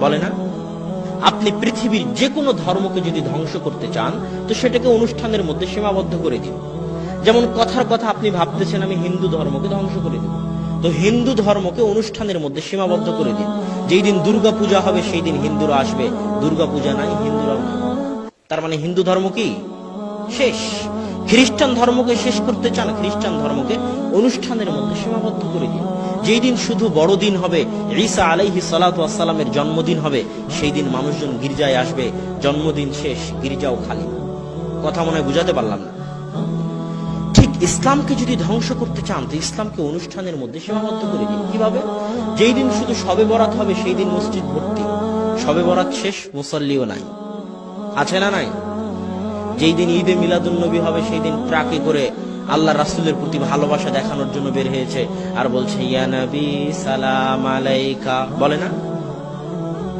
বলে না? আপনি পৃথিবীর যে কোনো ধর্মকে যদি ধ্বংস করতে চান, তো সেটাকে অনুষ্ঠানের মধ্যে সীমাবদ্ধ করে দিন। যেমন কথার কথা আপনি ভাবতেছেন, আমি হিন্দু ধর্মকে ধ্বংস করে দেব। তো হিন্দু ধর্মকে অনুষ্ঠানের মধ্যে সীমাবদ্ধ করে দিন। যেই দিন দুর্গা পূজা হবে, সেই দিন হিন্দুরা আসবে। দুর্গা পূজা নাই, হিন্দুরাও নাই। তার মানে হিন্দু ধর্ম কি? শেষ। খ্রিস্টান ধর্মকে শেষ করতে চান, খ্রিস্টান ধর্মকে অনুষ্ঠানের মধ্যে সীমাবদ্ধ করে দিন। যেই দিন শুধু বড়দিন হবে, ঈসা আলাইহি সালামের জন্মদিন হবে, সেই দিন মানুষজন গির্জায় আসবে, জন্মদিন শেষ, গির্জাও খালি। কথা মনে বুঝাতে পারলাম না। ঠিক ইসলামকে যদি ধ্বংস করতে চান, তো ইসলামকে অনুষ্ঠানের মধ্যে সীমাবদ্ধ করে দিন। কীভাবে? যেই দিন শুধু সবে বরাত হবে, সেই দিন মসজিদ ভর্তি। সবে বরাত শেষ, মুসল্লিও নাই। আছে না নাই? যেই দিন ঈদে মিলাদুল নবী হবে, সেই দিন ট্রাকে করে আল্লাহ রাসুলের প্রতি ভালোবাসা দেখানোর জন্য বের হয়েছে আর বলছে বলে না?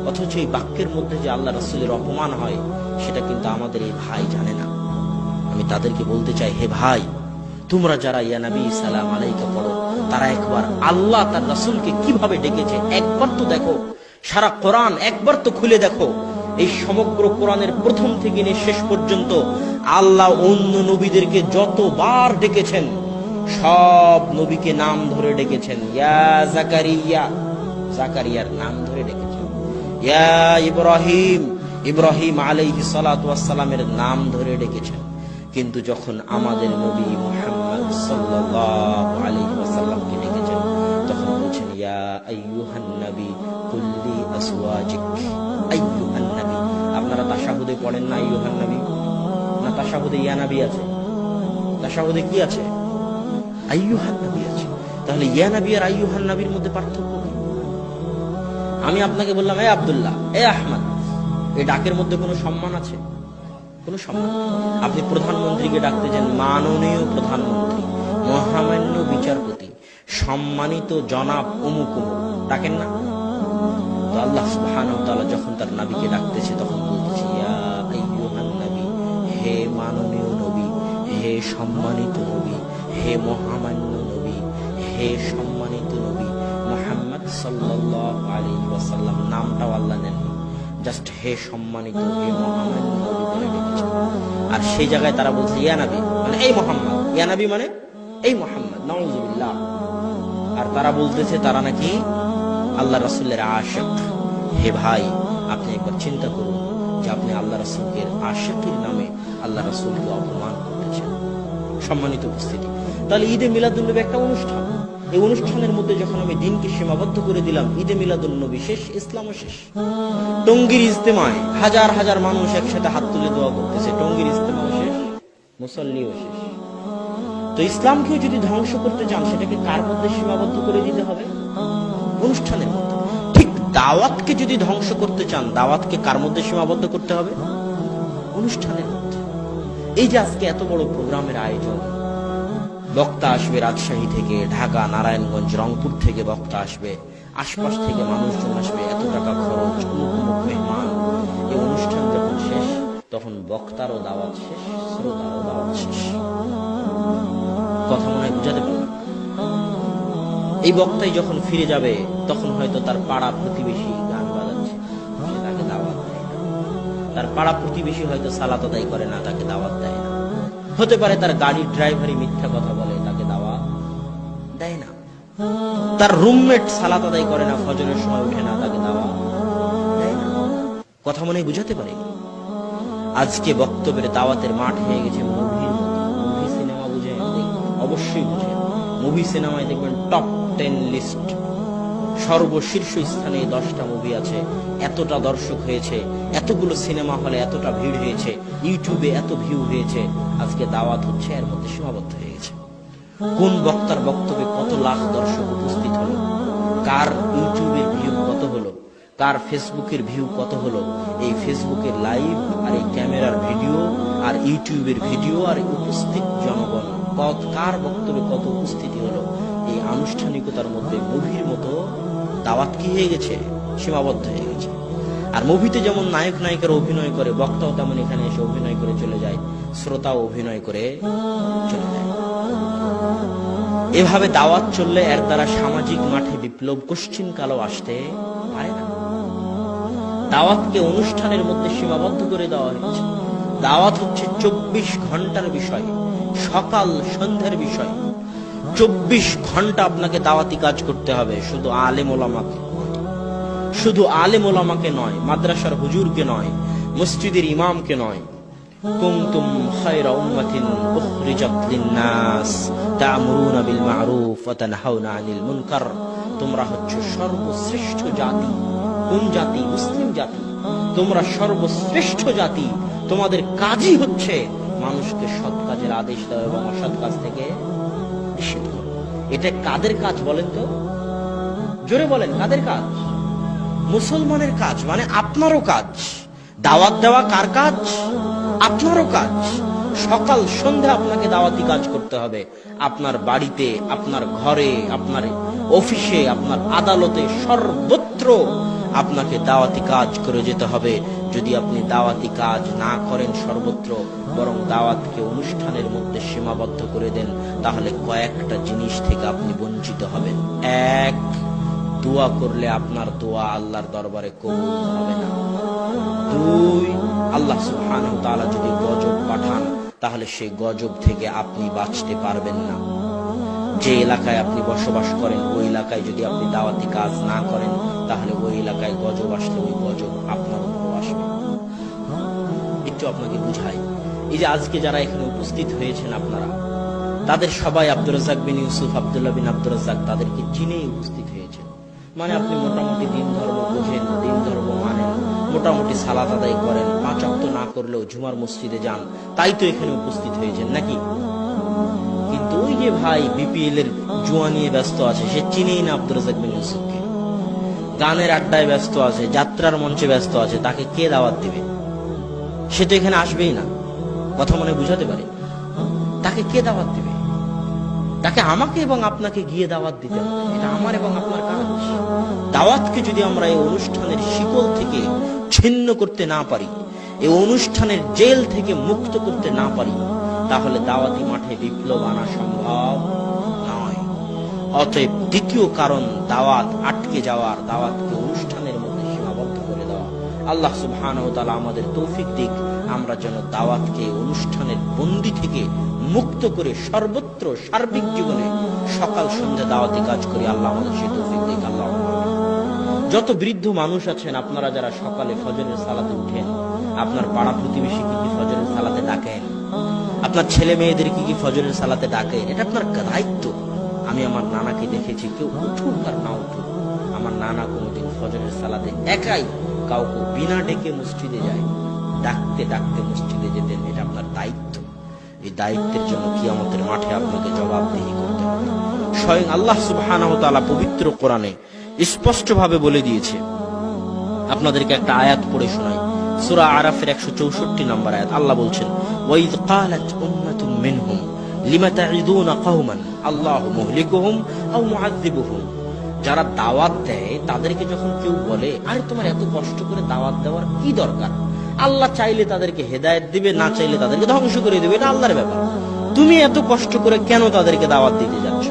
অথচ এই বাক্যের মধ্যে যে আল্লাহ রাসুলের অপমান হয়, সেটা কিন্তু আমাদের এই ভাই জানে না। আমি তাদেরকে বলতে চাই, হে ভাই, তোমরা যারা ইয়া নবী, সালাম আলাইকা পড়ো, তারা একবার আল্লাহ তার রাসুলকে কীভাবে ডেকেছে? একবার তো দেখো, সারা কোরআন একবার তো খুলে দেখো। এই সমগ্র কোরআনের প্রথম থেকে নিয়ে শেষ পর্যন্ত আল্লাহ অন্য নবীদেরকে যতবার ডেকেছেন, সব নবীকে নাম ধরে ডেকেছেন। ইয়া জাকারিয়া, জাকারিয়ার নাম ধরে ডেকেছেন। ইয়া ইব্রাহিম ইব্রাহিম আলাইহি সালাতু ওয়াসসালামের নাম ধরে ডেকেছেন। কিন্তু যখন আমাদের নবী মুহাম্মদ সাল্লাল্লাহু আলাইহি ওয়াসাল্লামকে ডেকেছেন, তখন বলছেন, ইয়া আইয়ুহান নবী, কুল্লি আসওয়াজিক, আইয়ুহান আপনারা তাশাহুদে পড়েন না, আইয়ুহান নবী। না তাশাহুদে ইয়া নবী আছে। তাশাহুদে কি আছে? আইয়ুহান নবী আছে। তাহলে ইয়া নবী আর আইয়ুহান নবীর মধ্যে পার্থক্য কি? আমি আপনাকে বললাম, এ আব্দুল্লাহ, এ আহমদ এই ডাকের মধ্যে কোনো সম্মান আছে? কোনো সম্মান? আপনি প্রধানমন্ত্রীকে ডাকতে যান, মাননীয় প্রধানমন্ত্রী, মহামান্য বিচারপতি, সম্মানিত জনাব অমুক ডাকেন না? তো আল্লাহ তাআলা যখন তার নবীকে ডাকতেছে তখন হে মাননীয় নবী, হে সম্মানিত নবী, হে মহামান্য নবী, হে সম্মানিত নবী, মোহাম্মদ সাল্লাল্লাহু আলাইহি ওয়াসাল্লাম, নামটাও আল্লাহ নেননি জাস্ট হে সম্মানিত, হে মহামান্য আর সেই জায়গায় তারা বলছে, ইয়া নবী মানে এই মোহাম্মদ। ইয়া নবী মানে এই মোহাম্মদ। নাউজুবিল্লাহ। আর তারা বলতেছে, তারা নাকি আল্লাহ রাসুলের আশেক। হে ভাই, আপনি একবার চিন্তা করুন। যে আপনি আল্লাহ রাসুলের আশেকের নামে আল্লাহ রাসুলকে অপমান করতেছেন। সম্মানিত উপস্থিতি। তাহলে ঈদে মিলাদুল্নবী একটা অনুষ্ঠান। এই অনুষ্ঠানের মধ্যে যখন আমি দিনকে সীমাবদ্ধ করে দিলাম, ঈদে মিলাদুল্নবী শেষ ইসলামও শেষ। টঙ্গির ইজতেমায় হাজার হাজার মানুষ একসাথে হাত তুলে দোয়া করতেছে, টঙ্গির ইজতেমাও শেষ, মুসল্লিও শেষ। তো ইসলামকেও যদি ধ্বংস করতে চান, সেটাকে কার মধ্যে সীমাবদ্ধ করে দিতে হবে? অনুষ্ঠানের মধ্যে। দাওয়াতকে যদি ধ্বংস করতে চান, দাওয়াতকে কার মধ্যে সীমাবদ্ধ করতে হবে? অনুষ্ঠানের মধ্যে। এই যে আজকে এত বড় প্রোগ্রামের আয়োজন, বক্তা আসবে রাজশাহী থেকে, ঢাকা, নারায়ণগঞ্জ, রংপুর থেকে বক্তা আসবে, আশপাশ থেকে মানুষজন আসবে, এত টাকা খরচ মেহমান, এই অনুষ্ঠান যখন শেষ, তখন বক্তারও দাওয়াত শেষ, শ্রোতারও দাওয়াত শেষ। কথা মনে হয় বুঝাতে পারলাম? এই বক্তাই যখন ফিরে যাবে, তখন হয়তো তার পাড়া প্রতিবেশী গান বাজাচ্ছে। তাকে দাওয়াত দেয় না। তার পাড়া প্রতিবেশী হয়তো সালাত আদায় করে না, তাকে দাওয়াত দেয় না। হতে পারে তার গাড়ির ড্রাইভারই মিথ্যা কথা বলে, তাকে দাওয়াত দেয় না। তার রুমমেট সালাত আদায় করে না, ফজরের সময় উঠে না, তাকে দাওয়াত দেয় না। কথা মনে বুঝাতে পারে? আজকে বক্তব্যের দাওয়াতের মাঠ হয়ে গেছে মুভি সিনেমা বুঝে অবশ্যই বুঝে মুভি সিনেমায় দেখবেন টপ টেন লিস্ট সর্বশীর্ষ স্থানে দশটা মুভি আছে। এতটা দর্শক হয়েছে, এতগুলো সিনেমা হলে এতটা ভিড় হয়েছে ইউটিউবে এত ভিউ হয়েছে। আজকে দাওয়াত হচ্ছে, এর মধ্যে সীমাবদ্ধ হয়ে গেছে। কোন বক্তার বক্তব্যে কত লাখ দর্শক উপস্থিত হলো? কার ইউটিউবের ভিউ কত হলো? কার ফেসবুকের ভিউ কত হলো? এই ফেসবুকের লাইভ আর এই ক্যামেরার ভিডিও আর ইউটিউবের ভিডিও আর উপস্থিত জনগণ। কত কার বক্তব্যে কত উপস্থিতি হলো? এই আনুষ্ঠানিকতার মধ্যে মুভির মতো দাওয়াত কি হয়ে গেছে? সীমাবদ্ধ হয়ে গেছে। আর মুভিতে যেমন নায়ক নায়িকারা অভিনয় করে, বক্তাও তেমন এখানে এসে অভিনয় করে চলে যায়, শ্রোতাও অভিনয় করে চলে যায়। এভাবে দাওয়াত চললে এর দ্বারা সামাজিক মাঠে বিপ্লব কোশ্চিন কালো আসতে পারে না। দাওয়াতকে অনুষ্ঠানের মধ্যে সীমাবদ্ধ করে দেওয়া হয়েছে। দাওয়াত হচ্ছে চব্বিশ ঘণ্টার বিষয়, সকাল সন্ধ্যার বিষয়। চব্বিশ ঘণ্টা আপনাকে দাওয়াতি কাজ করতে হবে, শুধু আলেম ওলামাকে। শুধু আলেম ওলামাকে নয়, মাদ্রাসার হুজুরকে নয়, মসজিদের ইমামকে নয়। খায়রা উম্মাতিন উখরিজাত লিন-নাস, তা'মুরুনা বিল মা'রুফ ওয়া তানহাউনা আনিল মুনকার। তোমরা হচ্ছে সর্বশ্রেষ্ঠ জাতি, কোন জাতি? মুসলিম জাতি। তোমরা সর্বশ্রেষ্ঠ জাতি। তোমাদের কাজই হচ্ছে মানুষকে সৎ কাজের আদেশ দেওয়া এবং অসৎ কাজ থেকে করা এটা কাদের কাজ বলেন তো? জোরে বলেন, কাদের কাজ? মুসলমানের কাজ মানে আপনারও কাজ। দাওয়াত দেওয়া কার কাজ? আপনারও কাজ। সকাল, সন্ধ্যা আপনাকে দাওয়াতি কাজ করতে হবে। আপনার বাড়িতে, আপনার ঘরে, আপনার অফিসে, আপনার আদালতে সর্বত্র আপনাকে দাওয়াতি কাজ করে যেতে হবে। যদি আপনি দাওয়াতি কাজ না করেন সর্বত্র, বরং দাওয়াতকে অনুষ্ঠানের মধ্যে সীমাবদ্ধ করে দেন, তাহলে কয়েকটা জিনিস থেকে আপনি বঞ্চিত হবেন। এক, দোয়া করলে আপনার দোয়া আল্লাহর দরবারে কবুল হবে না। দুই, আল্লাহ ওয়া তাআলা যদি গজব পাঠান, তাহলে সেই গজব থেকে আপনি বাঁচতে পারবেন না। যে এলাকায় আপনি বসবাস করেন, ওই এলাকায় যদি আপনি দাওয়াতি কাজ না করেন, তাহলে ওই এলাকায় গজব আসলে ওই গজব আপনার উপর আসবে। একটু আপনাকে বুঝাই, এই যে আজকে যারা এখানে উপস্থিত হয়েছেন আপনারা, তাদের সবাই আব্দুর রাজ্জাক বিন ইউসুফ, আব্দুল্লাহ বিন আব্দুর রাজ্জাক তাদেরকে চিনেই উপস্থিত হয়েছেন। মানে আপনি মোটামুটি দিন ধর্ম বোঝেন, দিন ধর্ম মানেন, মোটামুটি সালাত আদায় করেন, পাঁচ অক্ত না করলেও ঝুমার মসজিদে যান, তাই তো এখানে উপস্থিত হয়েছেন নাকি? ওই যে ভাই বিপিএল এর জুয়া নিয়ে ব্যস্ত আছে, সে চিনেই না আব্দুর রাজ্জাক বিন ইউসুফকে। গানের আড্ডায় ব্যস্ত আছে, যাত্রার মঞ্চে ব্যস্ত আছে, তাকে কে দাওয়াত দিবে? সে তো এখানে আসবেই না। কথা মনে বুঝাতে পারে। তাকে কে দাওয়াত দিবে? তাকে আমাকে এবং আপনাকে গিয়ে দাওয়াত দিতে হবে। এটা আমার এবং আপনার কাজ। দাওয়াতকে যদি আমরা এই অনুষ্ঠানের শিকল থেকে ছিন্ন করতে না পারি, এই অনুষ্ঠানের জেল থেকে মুক্ত করতে না পারি তাহলে দাওয়াতি মাঠে বিপ্লব আনা সম্ভব নয়। অতএব দ্বিতীয় কারণ দাওয়াত আটকে যাওয়ার, দাওয়াতকে অনুষ্ঠানের মধ্যে সীমাবদ্ধ করে দেওয়া। আল্লাহ সুবহানাহু ওয়া তাআলা আমাদের তৌফিক দিক, আমরা যেন দাওয়াতকে অনুষ্ঠানের বন্দি থেকে মুক্ত করে সর্বত্র সার্বিক জীবনে সকাল সন্ধ্যা দাওয়াতি কাজ করি, আল্লাহ আমাদের সেই তৌফিক দিক আল্লাহ। যত বৃদ্ধ মানুষ আছেন, আপনারা যারা সকালে ফজরের সালাতে উঠেন, আপনার পাড়া প্রতিবেশী কিন্তু ফজরের সালাতে ডাকেন। আপনার ছেলে মেয়েদের কি কি ফজরের সালাতে ডাকে? এটা আপনার দায়িত্ব। আমি আমার নানাকে দেখেছি, কেউ উঠুক আর না উঠুক, আমার নানা কোনোদিন ফজরের সালাতে একাই কাউকে বিনা ডেকে মসজিদে যায়। ডাকতে ডাকতে মসজিদে যেতেন, এটা আপনার দায়িত্ব। এই দায়িত্বের জন্য কি আমাদের মাঠে আপনাকে জবাবদিহি করতে হবে। স্বয়ং আল্লাহ সুবহানাহু তাআলা পবিত্র কোরআনে স্পষ্টভাবে বলে দিয়েছে। আপনাদেরকে একটা আয়াত পড়ে শোনাই। সূরা আরাফের 164 নম্বর আয়াত। আল্লাহ বলছেন ওয়াইদ ক্বালাত উম্মাতুম মিনহুম লিমা তা'ইদুনা কওমান আল্লাহু মুহলিকুহুম আও মুআযযিবুহুম যারা দাওয়াত দেয়, তাদেরকে যখন কেউ বলে, আরে, তোমার এত কষ্ট করে দাওয়াত দেওয়ার কি দরকার? আল্লাহ চাইলে তাদেরকে হেদায়েত দিবে, না চাইলে তাদেরকে ধ্বংস করে দিবে, এটা আল্লাহর ব্যাপার। তুমি এত কষ্ট করে কেন তাদেরকে দাওয়াত দিতে যাচ্ছ?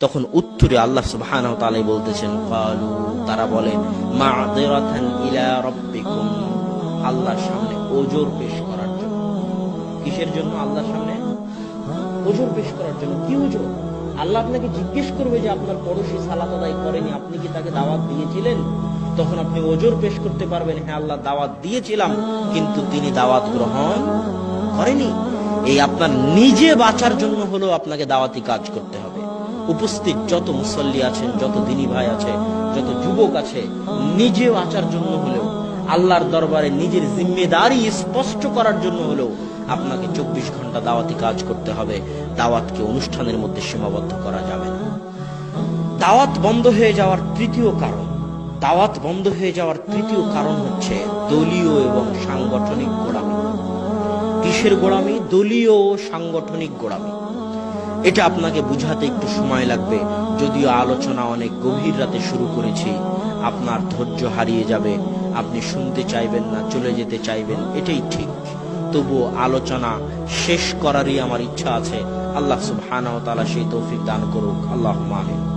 তখন উত্তরে আল্লাহ সুবহানাহু ওয়া তাআলা বলতেছেন ক্বালু তারা বলে মা'যিরাতান ইলা রাব্বিকুম। আল্লাহর সামনে ওজর পেশ জন্য কিসের জন্য আল্লাহর সামনে ওজর পেশ করার জন্য? কি ওজর আল্লাহ আপনাকে জিজ্ঞেস করবে যে আপনার পড়োশী সালাত আদায় করেনি, আপনি কি তাকে দাওয়াত দিয়েছিলেন? তখন আপনি ওজোর পেশ করতে পারবেন হ্যাঁ আল্লাহ দাওয়াত দিয়েছিলাম, কিন্তু তিনি দাওয়াত গ্রহণ করেনি। এই আপনার নিজে বাঁচার জন্য হলেও আপনাকে দাওয়াতি কাজ করতে হবে। উপস্থিত যত মুসল্লি আছেন, যত দিনী ভাই আছে, যত যুবক আছে, নিজে বাঁচার জন্য হলেও আল্লাহর দরবারে নিজের জিম্মেদারি স্পষ্ট করার জন্য হলেও আপনাকে চব্বিশ ঘণ্টা দাওয়াতি কাজ করতে হবে। দাওয়াতকে অনুষ্ঠানের মধ্যে সীমাবদ্ধ করা যাবে না। দাওয়াত বন্ধ হয়ে যাওয়ার তৃতীয় কারণ, দাওয়াত বন্ধ হয়ে যাওয়ার তৃতীয় কারণ হচ্ছে দলীয় এবং সাংগঠনিক গোড়ামি। কিসের গোড়ামি? দলীয় ও সাংগঠনিক গোড়ামি। এটা আপনাকে বুঝাতে একটু সময় লাগবে। যদিও আলোচনা অনেক গভীর রাতে শুরু করেছি, আপনার ধৈর্য হারিয়ে যাবে। আপনি শুনতে চাইবেন না, চলে যেতে চাইবেন, এটাই ঠিক। তবুও আলোচনা শেষ করারই আমার ইচ্ছা আছে। আল্লাহ সুবহানাহু তাআলা সেই তৌফিক দান করুক। আল্লাহ আমিন।